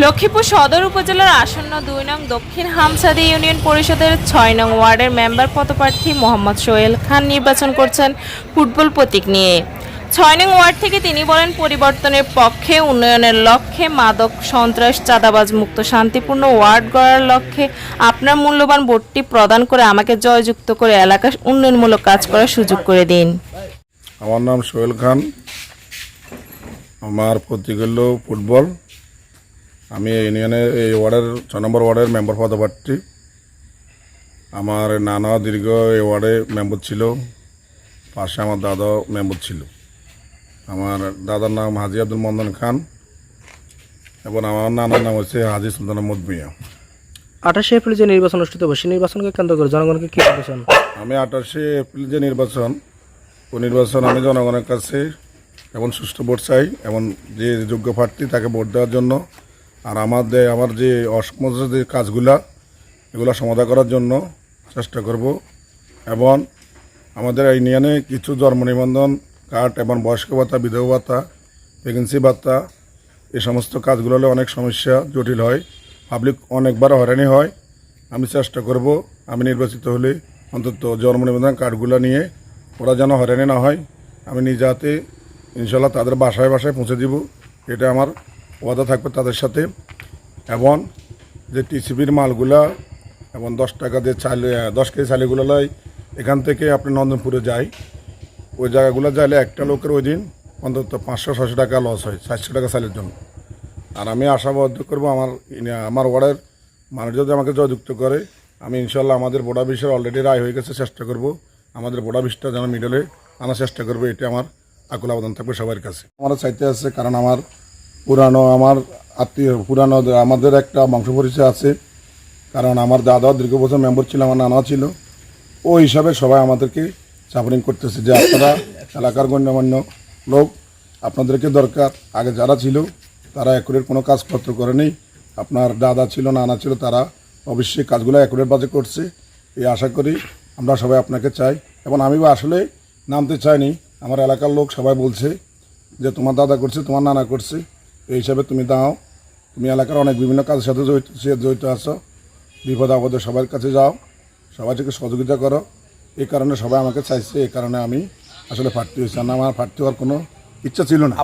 লক্ষ্মীপুর সদর উপজেলার আসন্ন দুই নং দক্ষিণ হামসাদি ইউনিয়ন পরিষদের ছয় নং ওয়ার্ডের মেম্বার পদপ্রার্থী মোহাম্মদ সোহেল খান নির্বাচন করছেন ফুটবল প্রতীক নিয়ে। ছয় নং ওয়ার্ড থেকে তিনি বলেন, পরিবর্তনের পক্ষে উন্নয়নের লক্ষ্যে মাদক সন্ত্রাস, চাঁদাবাজ মুক্ত, শান্তিপূর্ণ ওয়ার্ড গড়ার লক্ষ্যে আপনার মূল্যবান ভোটটি প্রদান করে আমাকে জয়যুক্ত করে এলাকার উন্নয়নমূলক কাজ করার সুযোগ করে দিন। আমার নাম সোহেল খান। আমার প্রতীক হলো ফুটবল। আমি ইউনিয়নের এই ওয়ার্ডের ছ নম্বর ওয়ার্ডের মেম্বার পদপ্রার্থী। আমার নানা দীর্ঘ এই ওয়ার্ডে মেম্বার ছিল পাশে আমার দাদাও মেম্বার ছিল। আমার দাদার নাম হাজি আব্দুল মন্দন খান এবং আমার নানার নাম হচ্ছে হাজি সুলতান আহমদ মিয়া। আঠাশে এপ্রিল যে নির্বাচন অনুষ্ঠিত হবে সেই নির্বাচনকে কেন্দ্র করে জনগণকে কি বলতে চান আমি আঠাশে এপ্রিল যে নির্বাচন ও নির্বাচন আমি জনগণের কাছে এবং সুষ্ঠু ভোট চাই এবং যে যোগ্য প্রার্থী তাকে ভোট দেওয়ার জন্য আর আমার যে আমার যে কাজগুলা, এগুলো সমাধান করার জন্য চেষ্টা করব। এবং আমাদের এই নিয়নে কিছু জন্ম নিবন্ধন কার্ড এবং বয়স্ক ভাতা, বিধবা ভাতা প্রেগনেন্সি ভাতা এই সমস্ত কাজগুলো হলে অনেক সমস্যা জটিল হয়। পাবলিক অনেকবার হয়রানি হয়। আমি চেষ্টা করব, আমি নির্বাচিত হলে অন্তত জন্ম নিবন্ধন কার্ডগুলো নিয়ে ওরা যেন হয়রানি না হয়। আমি নিজে হাতে ইনশাল্লাহ তাদের বাসায় বাসায় পৌঁছে দিব। এটা আমার ওয়াদা থাকবে তাদের সাথে। এবং যে টিসিবির মালগুলা এবং দশ টাকা দিয়ে চাল দশ কেজি চালিগুলো লয়, এখান থেকে আপনি নন্দনপুরে যাই। ওই জায়গাগুলো যাইলে একটা লোকের ওই দিন অন্তত পাঁচশো ছশো টাকা লস হয়, চারশো টাকা চালের জন্য। আর আমি আশাবাদ করব আমার আমার ওয়ার্ডের মানুষ যদি আমাকে জয়যুক্ত করে, আমি ইনশাল্লাহ আমাদের বোর্ডা বিষয়ের অলরেডি রায় হয়ে গেছে, চেষ্টা করব আমাদের বোর্ডা বিষটা যেন মিডলে আনার চেষ্টা করব এটা আমার আকুল আবেদন থাকবে সবার কাছে। আমার চাইতে আছে, কারণ আমার পুরানো আমার আত্মীয়, পুরানো আমাদের একটা বংশ পরিচয় আছে। কারণ আমার দাদা দীর্ঘ বছর মেম্বার ছিল, আমার নানা ছিল। ও হিসাবে সবাই আমাদেরকে চাপরিং করতেছে যে আপনারা এলাকার গণ্যমান্য লোক, আপনাদেরকে দরকার। আগে যারা ছিল, তারা একুরের কোনো কাজপত্র করেনি আপনার দাদা ছিল, নানা ছিল, তারা অবশ্যই কাজগুলো একুরের বাজে করছে। এই আশা করি আমরা সবাই আপনাকে চাই। এবং আমিও আসলে নামতে চাইনি। আমার এলাকার লোক সবাই বলছে যে তোমার দাদা করছে, তোমার নানা করছে। এই হিসাবে তুমি দাও। তুমি এলাকার অনেক বিভিন্ন কাজের সাথে জড়িত জড়িত আছো। বিপদ আপদে সবার কাছে যাও। সবাই থেকে সহযোগিতা করো। এই কারণে সবাই আমাকে চাইছে এই কারণে আমি আসলে প্রার্থী হয়েছি। না আমার প্রার্থী হওয়ার কোনো ইচ্ছা ছিল না।